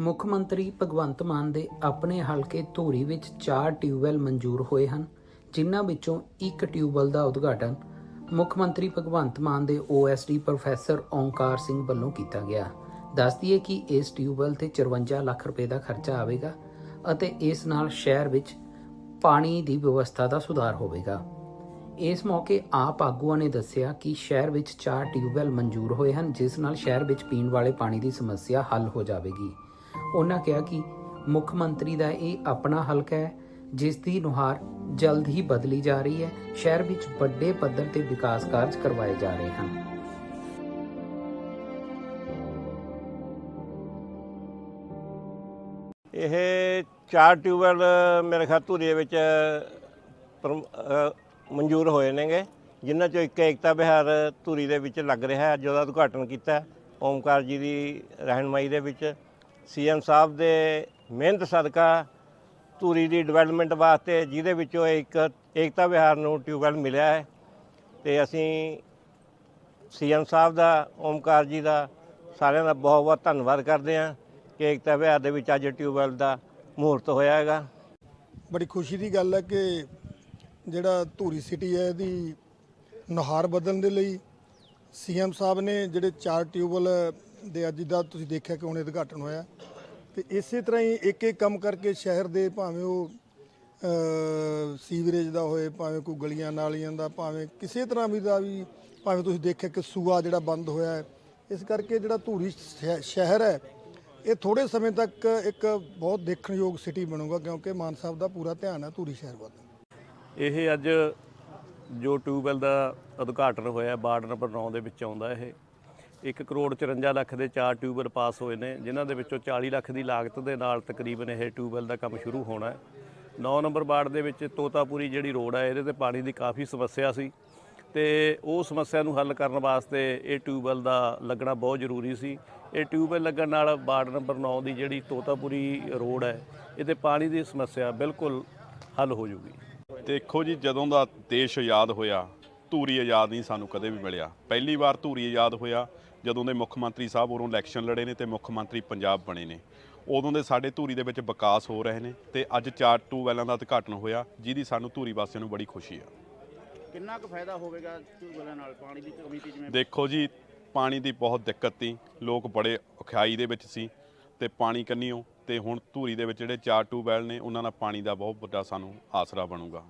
ਮੁੱਖ ਮੰਤਰੀ ਭਗਵੰਤ ਮਾਨ ਦੇ ਆਪਣੇ ਹਲਕੇ ਧੂਰੀ ਵਿੱਚ 4 ਟਿਊਬਵੈੱਲ ਮਨਜ਼ੂਰ ਹੋਏ ਹਨ, ਜਿਨ੍ਹਾਂ ਵਿੱਚੋਂ ਇੱਕ ਟਿਊਬਵੈੱਲ ਦਾ ਉਦਘਾਟਨ ਮੁੱਖ ਮੰਤਰੀ ਭਗਵੰਤ ਮਾਨ ਦੇ ਓਐਸਡੀ ਪ੍ਰੋਫੈਸਰ ਓਂਕਾਰ ਸਿੰਘ ਵੱਲੋਂ ਕੀਤਾ ਗਿਆ। ਦੱਸਦੀਏ ਕਿ ਇਸ ਟਿਊਬਵੈੱਲ ਤੇ 54 ਲੱਖ ਰੁਪਏ ਦਾ ਖਰਚਾ ਆਵੇਗਾ ਅਤੇ ਇਸ ਨਾਲ ਸ਼ਹਿਰ ਵਿੱਚ ਪਾਣੀ ਦੀ ਵਿਵਸਥਾ ਦਾ ਸੁਧਾਰ ਹੋਵੇਗਾ। ਇਸ ਮੌਕੇ ਆਪ ਆਗੂਆਂ ਨੇ ਦੱਸਿਆ ਕਿ ਸ਼ਹਿਰ ਵਿੱਚ 4 ਟਿਊਬਵੈੱਲ ਮਨਜ਼ੂਰ ਹੋਏ ਹਨ, ਜਿਸ ਨਾਲ ਸ਼ਹਿਰ ਵਿੱਚ ਪੀਣ ਵਾਲੇ ਪਾਣੀ ਦੀ ਸਮੱਸਿਆ ਹੱਲ ਹੋ ਜਾਵੇਗੀ। ਉਹਨਾਂ ਕਿਹਾ ਕਿ ਮੁੱਖ ਮੰਤਰੀ ਦਾ ਇਹ ਆਪਣਾ ਹਲਕਾ ਹੈ, ਜਿਸ ਦੀ ਨੁਹਾਰ ਜਲਦ ਹੀ ਬਦਲੀ ਜਾ ਰਹੀ ਹੈ। ਸ਼ਹਿਰ ਵਿੱਚ ਵੱਡੇ ਪੱਧਰ ਤੇ ਵਿਕਾਸ ਕਾਰਜ ਕਰਵਾਏ ਜਾ ਰਹੇ ਹਨ। ਇਹ ਚਾਰ ਟਿਊਬਵੈੱਲ ਮੇਰੇ ਖਿਆਲ ਧੂਰੀ ਦੇ ਵਿੱਚ ਪ੍ਰਮ- ਮਨਜ਼ੂਰ ਹੋਏ ਨੇਗੇ, ਜਿਨ੍ਹਾਂ ਚੋਂ ਇੱਕ ਏਕਤਾ ਵਿਹਾਰ ਧੂਰੀ ਦੇ ਵਿੱਚ ਲੱਗ ਰਿਹਾ ਹੈ ਜਿਹਦਾ ਉਦਘਾਟਨ ਕੀਤਾ ਓਮਕਾਰ ਜੀ ਦੀ ਰਹਿਨਮਾਈ ਦੇ ਵਿੱਚ ਸੀਐਮ ਸਾਹਿਬ ਦੇ ਮਿਹਨਤ ਸਦਕਾ ਧੂਰੀ ਦੀ ਡਿਵੈਲਪਮੈਂਟ ਵਾਸਤੇ ਜਿਹਦੇ ਵਿੱਚੋਂ ਇੱਕ ਏਕਤਾ ਵਿਹਾਰ ਨੂੰ ਟਿਊਬਵੈੱਲ ਮਿਲਿਆ ਹੈ ਤੇ ਅਸੀਂ ਸੀਐਮ ਸਾਹਿਬ ਦਾ, ਓਮਕਾਰ ਜੀ ਦਾ ਸਾਰਿਆਂ ਦਾ ਬਹੁਤ ਬਹੁਤ ਧੰਨਵਾਦ ਕਰਦੇ ਹਾਂ ਕਿ ਏਕਤਾ ਵਿਹਾਰ ਦੇ ਵਿੱਚ ਅੱਜ ਟਿਊਬਵੈੱਲ ਦਾ ਮਹੂਰਤ ਹੋਇਆ ਹੈਗਾ। ਬੜੀ ਖੁਸ਼ੀ ਦੀ ਗੱਲ ਹੈ ਕਿ ਜਿਹੜਾ ਧੂਰੀ ਸਿਟੀ ਹੈ ਇਹਦੀ ਨੁਹਾਰ ਬਦਲਣ ਦੇ ਲਈ ਸੀਐਮ ਸਾਹਿਬ ਨੇ ਜਿਹੜੇ ਚਾਰ ਟਿਊਬਲ ਦੇ ਅੱਜ ਦਾ ਤੁਸੀਂ ਦੇਖਿਆ ਕਿ ਹੁਣੇ ਉਦਘਾਟਨ ਹੋਇਆ। ਤੇ ਇਸੇ ਤਰ੍ਹਾਂ ਹੀ ਇੱਕ ਇੱਕ ਕੰਮ ਕਰਕੇ ਸ਼ਹਿਰ ਦੇ ਭਾਵੇਂ ਉਹ ਸੀਵਰੇਜ ਦਾ ਹੋਏ, ਭਾਵੇਂ ਕੋਈ ਗਲੀਆਂ ਨਾਲੀਆਂ ਦਾ, ਭਾਵੇਂ ਕਿਸੇ ਤਰ੍ਹਾਂ ਵੀ ਦਾ ਵੀ, ਭਾਵੇਂ ਤੁਸੀਂ ਦੇਖਿਆ ਕਿ ਸੂਆ ਜਿਹੜਾ ਬੰਦ ਹੋਇਆ ਹੈ, ਇਸ ਕਰਕੇ ਜਿਹੜਾ ਧੂਰੀ ਸ਼ਹਿ- ਸ਼ਹਿਰ ਹੈ, ਇਹ ਥੋੜੇ ਸਮੇਂ ਤੱਕ ਇੱਕ ਬਹੁਤ ਦੇਖਣਯੋਗ ਸਿਟੀ ਬਣੂਗਾ ਕਿਉਂਕਿ ਮਾਨ ਸਾਹਿਬ ਦਾ ਪੂਰਾ ਧਿਆਨ ਹੈ ਧੂਰੀ ਸ਼ਹਿਰ ਵੱਲ। ਇਹ ਅੱਜ ਜੋ ਟਿਊਬਵੈੱਲ ਦਾ ਉਦਘਾਟਨ ਹੋਇਆ ਵਾਰਡ ਨੰਬਰ 9 ਦੇ ਵਿੱਚ ਆਉਂਦਾ ਇਹ। 1 ਕਰੋੜ 54 ਲੱਖ ਦੇ ਚਾਰ ਟਿਊਬਵੈੱਲ ਪਾਸ ਹੋਏ ਨੇ, ਜਿਨ੍ਹਾਂ ਦੇ ਵਿੱਚੋਂ 40 ਲੱਖ ਦੀ ਲਾਗਤ ਦੇ ਨਾਲ ਤਕਰੀਬਨ ਇਹ ਟਿਊਬਵੈੱਲ ਦਾ ਕੰਮ ਸ਼ੁਰੂ ਹੋਣਾ ਹੈ। 9 ਨੰਬਰ ਵਾਰਡ ਦੇ ਵਿੱਚ ਤੋਤਾਪੁਰੀ ਜਿਹੜੀ ਰੋਡ ਹੈ ਇਹਦੇ ਤੇ ਪਾਣੀ ਦੀ ਕਾਫੀ ਸਮੱਸਿਆ ਸੀ ਤੇ ਉਹ ਸਮੱਸਿਆ ਨੂੰ ਹੱਲ ਕਰਨ ਵਾਸਤੇ ਇਹ ਟਿਊਬਵੈੱਲ ਦਾ ਲੱਗਣਾ ਬਹੁਤ ਜ਼ਰੂਰੀ ਸੀ। ਇਹ ਟਿਊਬਵੈੱਲ ਲੱਗਣ ਨਾਲ ਵਾਰਡ ਨੰਬਰ 9 ਦੀ ਜਿਹੜੀ ਤੋਤਾਪੁਰੀ ਰੋਡ ਹੈ, ਇਹਦੇ ਪਾਣੀ ਦੀ ਸਮੱਸਿਆ ਬਿਲਕੁਲ ਹੱਲ ਹੋ ਜੂਗੀ। ਦੇਖੋ ਜੀ, ਜਦੋਂ ਦਾ ਦੇਸ਼ ਆਜ਼ਾਦ ਹੋਇਆ ਧੂਰੀ ਆਜ਼ਾਦ ਨਹੀਂ ਸਾਨੂੰ ਕਦੇ ਵੀ ਮਿਲਿਆ। ਪਹਿਲੀ ਵਾਰ ਧੂਰੀ ਆਜ਼ਾਦ ਹੋਇਆ ਜਦੋਂ ਦੇ ਮੁੱਖ ਮੰਤਰੀ ਸਾਹਿਬ ਉਰੋਂ ਇਲੈਕਸ਼ਨ ਲੜੇ ਨੇ ਤੇ ਮੁੱਖ ਮੰਤਰੀ ਪੰਜਾਬ ਬਣੇ ਨੇ। ਉਦੋਂ ਦੇ ਸਾਡੇ ਧੂਰੀ ਦੇ ਵਿੱਚ ਵਿਕਾਸ ਹੋ ਰਹੇ ਨੇ ਤੇ ਅੱਜ ਚਾਰ ਟੂਵੈਲਾਂ ਦਾ ਉਦਘਾਟਨ ਹੋਇਆ ਜਿਹਦੀ ਸਾਨੂੰ ਧੂਰੀ ਵਾਸੀਆਂ ਨੂੰ ਬੜੀ ਖੁਸ਼ੀ ਆ। ਕਿੰਨਾ ਕੁ ਫਾਇਦਾ ਹੋਵੇਗਾ ਟਿਊਬਵੈਲਾਂ ਨਾਲ? ਪਾਣੀ ਦੀ ਕਮੀ ਤੀ ਜਿਵੇਂ ਦੇਖੋ ਜੀ ਪਾਣੀ ਦੀ ਬਹੁਤ ਦਿੱਕਤ ਸੀ। ਲੋਕ ਬੜੇ ਔਖਾਈ ਦੇ ਵਿੱਚ ਸੀ ਤੇ ਪਾਣੀ ਕੰਨੀਓ ਤੇ ਹੁਣ ਧੂਰੀ ਦੇ ਵਿੱਚ ਜਿਹੜੇ ਚਾਰ ਟੂਬੈਲ ਨੇ ਉਹਨਾਂ ਨਾਲ ਪਾਣੀ ਦਾ ਬਹੁਤ ਵੱਡਾ ਸਾਨੂੰ ਆਸਰਾ ਬਣੂਗਾ।